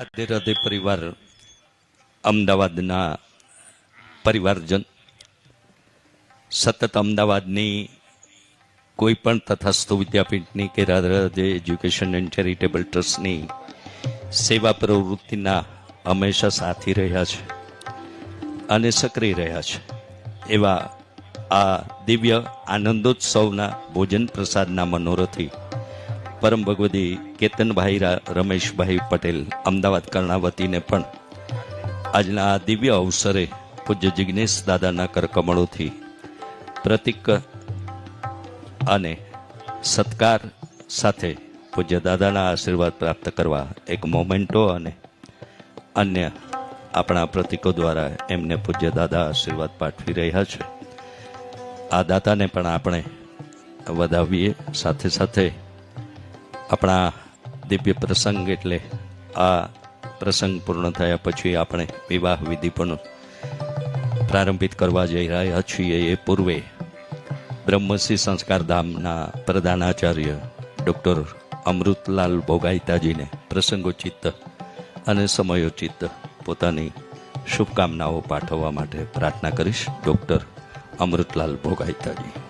રાધે રાધે પરિવાર અમદાવાદના પરિવારજન. સતત અમદાવાદની કોઈ પણ તથાસ્તુ વિદ્યાપીઠની કે Radhe Radhe education and charitable ટ્રસ્ટની સેવા પ્રવૃત્તિના હંમેશા સાથી રહ્યા છે અને સક્રિય રહ્યા છે. એવા આ દિવ્ય આનંદોત્સવના ભોજન પ્રસાદના મનોરથી પરમ ભગવતી કેતનભાઈ રમેશભાઈ પટેલ, અમદાવાદ કર્ણાવતીને પણ આજના આ દિવ્ય અવસરે પૂજ્ય જિજ્ઞેશ દાદાના કરકમળોથી પ્રતિક અને સત્કાર સાથે પૂજ્ય દાદાના આશીર્વાદ પ્રાપ્ત કરવા એક મોમેન્ટો અને અન્ય આપણા પ્રતિકો દ્વારા એમને પૂજ્ય દાદા આશીર્વાદ પાઠવી રહ્યા છે. આ દાતાને પણ આપણે વધાવીએ સાથે સાથે આપણા દિવ્ય પ્રસંગ એટલે આ પ્રસંગ પૂર્ણ થયા પછી આપણે વિવાહ વિધિ પણ પ્રારંભિત કરવા જઈ રહ્યા છીએ. એ પૂર્વે બ્રહ્મસિંહ સંસ્કાર ધામના પ્રધાનાચાર્ય ડૉક્ટર અમૃતલાલ ભોગાઈતાજીને પ્રસંગોચિત્ત અને સમયોચિત્ત પોતાની શુભકામનાઓ પાઠવવા માટે પ્રાર્થના કરીશ. ડૉક્ટર અમૃતલાલ ભોગાઈતાજી